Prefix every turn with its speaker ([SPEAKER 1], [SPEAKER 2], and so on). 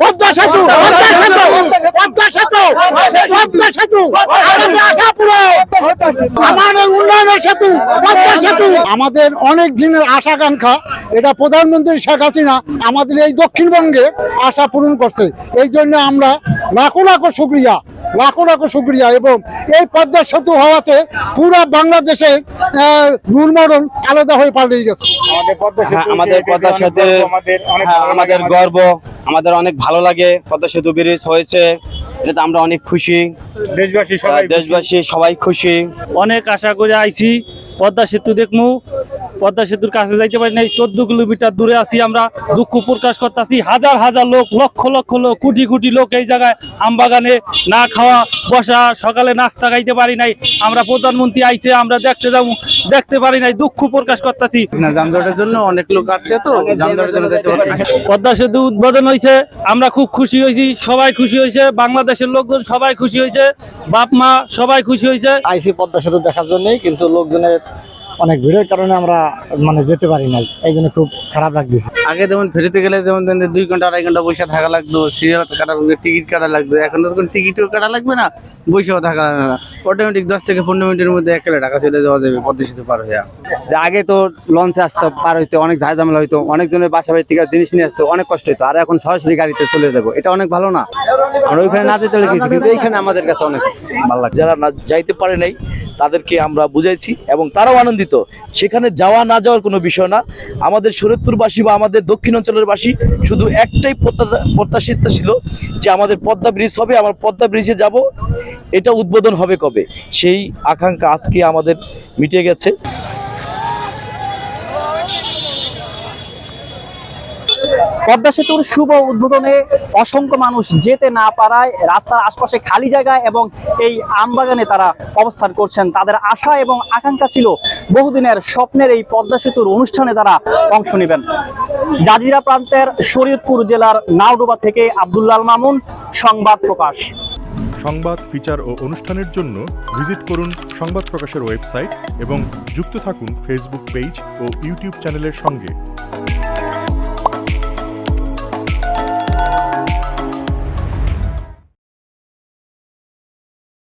[SPEAKER 1] পদ্মা সেতু পদ্মা সেতু পদ্মা সেতু। পদ্মা সেতু আমাদের আশা পুরো আমাদের উন্নয়নের সেতু পদ্মা সেতু। আমাদের অনেক দিনের আশাকাঙ্ক্ষা এটা প্রধানমন্ত্রী শেখ হাসিনা আমাদের এই দক্ষিণবঙ্গে আশা পূরণ করছে। এই জন্য আমরা লাখো লাখো শুক্রিয়া লাখো লাখো শুক্রিয়া এবং এই পদ্মা সেতু হওয়াতে পুরো বাংলাদেশের রুল মডেল আলাদা হয়ে পাল্টে গেছে।
[SPEAKER 2] আমাদের পদ্মা
[SPEAKER 3] হ্যাঁ,
[SPEAKER 2] সেতু
[SPEAKER 3] আমাদের পদ্মা
[SPEAKER 2] অনেক
[SPEAKER 3] সেতু
[SPEAKER 2] গর্ব, আমাদের অনেক ভালো লাগে
[SPEAKER 3] পদ্মা সেতু ব্রিজ হয়েছে এটাতে আমরা অনেক খুশি।
[SPEAKER 2] দেশবাসী সবাই
[SPEAKER 3] দেশবাসী সবাই খুশি।
[SPEAKER 4] অনেক আশা করে আইছি পদ্মা সেতু দেখমু। পদ্মা সেতুর কাছে যাইতে পারি নাই। চোদ্দ কিলোমিটার দূরে আছি আমরা। দুঃখ প্রকাশ করতেছি। হাজার হাজার লোক লক্ষ লক্ষ লোক কোটি কোটি লোক এই জায়গায় আমবাগানে না খাওয়া বসা সকালে নাস্তা খাইতে পারি নাই। আমরা প্রধানমন্ত্রী আইছে আমরা দেখতে যাব। দেখতে পারি নাই দুঃখ প্রকাশ করতেছি।
[SPEAKER 3] যানজটের জন্য অনেক লোক আসছে তো যানজটের জন্য যেতে
[SPEAKER 4] পদ্মা সেতু উদ্বোধন হয়েছে আমরা খুব খুশি হয়েছি সবাই খুশি হয়েছে বাংলাদেশের লোকজন সবাই খুশি হয়েছে বাপ মা সবাই খুশি হয়েছে
[SPEAKER 1] আইসি পদ্মা সেতু দেখার জন্যই কিন্তু লোকজনের অনেক ভিড়ের কারণে আমরা মানে যেতে পারি নাই। এই জন্য খুব খারাপ লাগতেছে।
[SPEAKER 3] আগে যেমন ফেরিতে গেলে যেমন দুই ঘণ্টা আড়াই ঘণ্টা বসে থাকা লাগতো সিরিয়াল কাটা লাগবে টিকিট কাটা লাগতো এখন তো টিকিটও কাটা লাগবে না বসেও থাকা লাগবে না। অটোমেটিক দশ থেকে পনেরো মিনিটের মধ্যে একেবারে ঢাকা চলে যাওয়া যাবে পদ্মা সেতু পার হয়ে
[SPEAKER 5] যে আগে তো লঞ্চে আসতো পার হইতো অনেক ঝাঁ ঝামেলা হইতো অনেকজনের বাসা বাড়ি থেকে জিনিস নিয়ে আসতো অনেক কষ্ট হইতো আর এখন সরাসরি গাড়িতে চলে যাব এটা অনেক ভালো না? আমরা ওইখানে না যেতে হলে কিছু কিন্তু এইখানে আমাদের কাছে অনেক ভালো লাগছে
[SPEAKER 6] যারা না যাইতে পারে নাই তাদেরকে আমরা বুঝাইছি এবং তারাও আনন্দিত। সেখানে যাওয়া না যাওয়ার কোনো বিষয় না। আমাদের শরৎপুরবাসী বা আমাদের দক্ষিণ অঞ্চলের বাসী শুধু একটাই প্রত্যাশা- প্রত্যাশিত ছিল যে আমাদের পদ্মা ব্রিজ হবে, আমার পদ্মা ব্রিজে যাব। এটা উদ্বোধন হবে কবে? সেই আকাঙ্ক্ষা আজকে আমাদের মিটে গেছে।
[SPEAKER 7] পদ্মা সেতুর শুভ উদ্বোধনে অসংখ্য মানুষ যেতে না পারায় রাস্তার আশপাশে খালি জায়গায় এবং এই আমবাগানে তারা অবস্থান করছেন। তাদের আশা এবং আকাঙ্ক্ষা ছিল বহুদিনের স্বপ্নের এই পদ্মা সেতুর অনুষ্ঠানে তারা অংশ নেবেন। জাজিরা প্রান্তের শরীয়তপুর জেলার নাওডোবা থেকে আব্দুল্লাল মামুন, সংবাদ প্রকাশ।
[SPEAKER 8] সংবাদ, ফিচার ও অনুষ্ঠানের জন্য ভিজিট করুন সংবাদ প্রকাশের ওয়েবসাইট এবং যুক্ত থাকুন ফেসবুক পেজ ও ইউটিউব চ্যানেলের সঙ্গে।